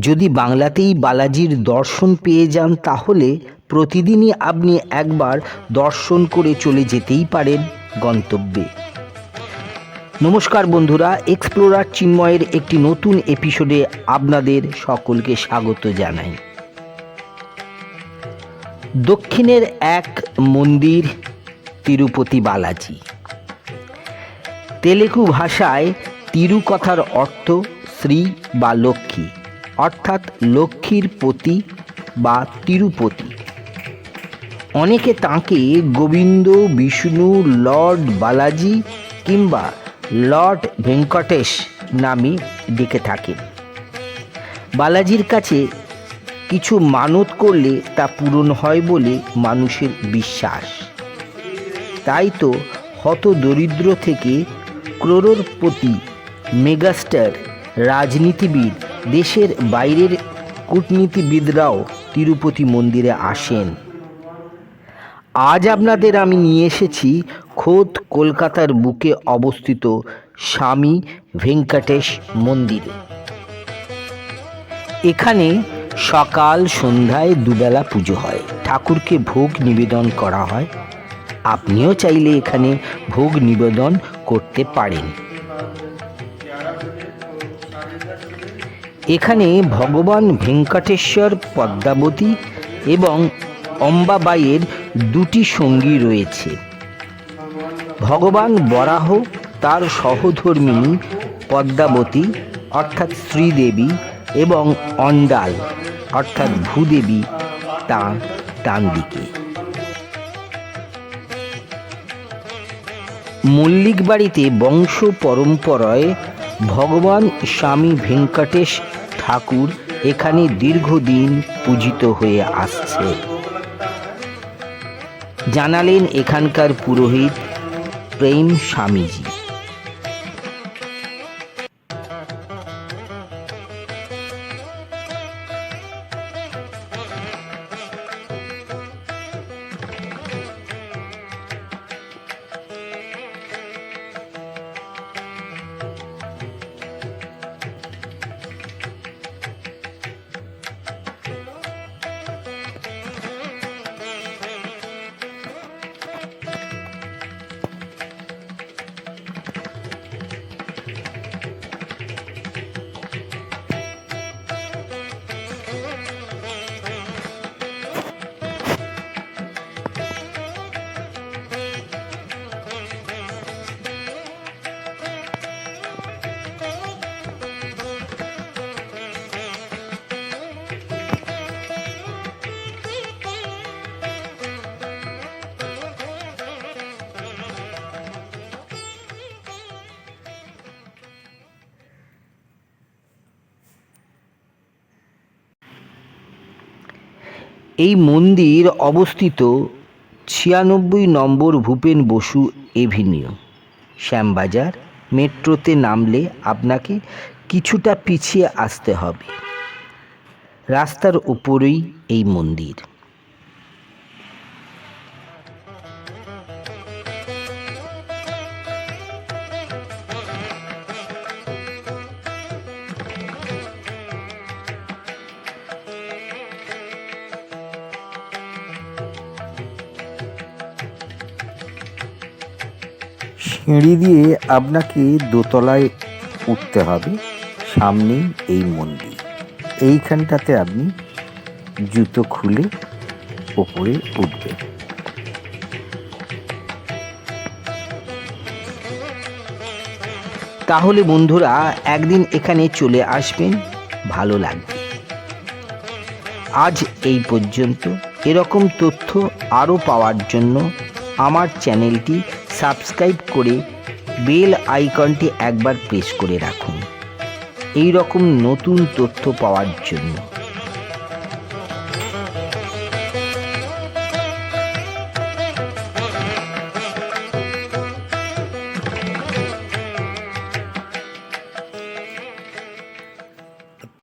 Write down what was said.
যদি বাংলাতেই বালাজির দর্শন পেয়ে যান তাহলে প্রতিদিনই আপনি একবার দর্শন করে চলে যেতেই পারেন গন্তব্যে। নমস্কার বন্ধুরা এক্সপ্লোরার চিন্ময়ের একটি নতুন এপিসোডে আপনাদের সকলকে স্বাগত জানাই। দক্ষিণের এক মন্দির, তিরুপতি বালাজি। তেলেগু ভাষায় তিরু কথার অর্থ শ্রী বা লক্ষ্মী। অর্থাৎ লক্ষ্মীর পতি বা তিরুপতি। অনেকে তাঁকে গোবিন্দ, বিষ্ণু, লর্ড বালাজি কিংবা লর্ড ভেঙ্কটেশ নামে ডেকে থাকেন। বালাজির কাছে কিছু মানত করলে তা পূরণ হয় বলে মানুষের বিশ্বাস। তাই তো হত দরিদ্র থেকে ক্রোরোরপতি মেগাস্টার, রাজনীতিবিদ দেশের বাইরের কূটনীতিবিদরাও তিরুপতি মন্দিরে আসেন। আজ আপনাদের আমি নিয়ে এসেছি খোদ কলকাতার বুকে অবস্থিত স্বামী ভেঙ্কটেশ মন্দিরে। এখানে সকাল সন্ধ্যায় দুবেলা পুজো হয়। ঠাকুরকে ভোগ নিবেদন করা হয়। আপনিও চাইলে এখানে ভোগ নিবেদন করতে পারেন। এখানে ভগবান ভেঙ্কটেশ্বর পদ্মাবতী এবং অম্বাবাইয়ের দুটি সঙ্গী রয়েছে। ভগবান বরাহ, তার সহধর্মিণী পদ্মাবতী, অর্থাৎ শ্রীদেবী এবং অন্ডাল, অর্থাৎ ভূদেবী, তাঁর ডান দিকে মল্লিক বাড়িতে বংশ পরম্পরায় ভগবান স্বামী ভেঙ্কটেশ ঠাকুর এখানে দীর্ঘদিন পূজিত হয়ে আসছে। জানালেন এখানকার পুরোহিত প্রেম স্বামীজি। এই মন্দির অবস্থিত ছিয়ানব্বই নম্বর ভূপেন বসু এভিনিউ। শ্যামবাজার মেট্রোতে নামলে আপনাকে কিছুটা পিছিয়ে আসতে হবে। রাস্তার উপরেই এই মন্দির। সিঁড়ি দিয়ে আপনাকে দোতলায় উঠতে হবে, সামনেই এই মন্দির। এইখানটাতে আপনি জুতো খুলে ওপরে উঠবেন। তাহলে বন্ধুরা, একদিন এখানে চলে আসবেন, ভালো লাগবে। আজ এই পর্যন্ত। এরকম তথ্য আরও পাওয়ার জন্য আমার চ্যানেলটি সাবস্ক্রাইব করে বেল আইকনটি একবার প্রেস করে রাখুন। এই রকম নতুন তথ্য পাওয়ার জন্য।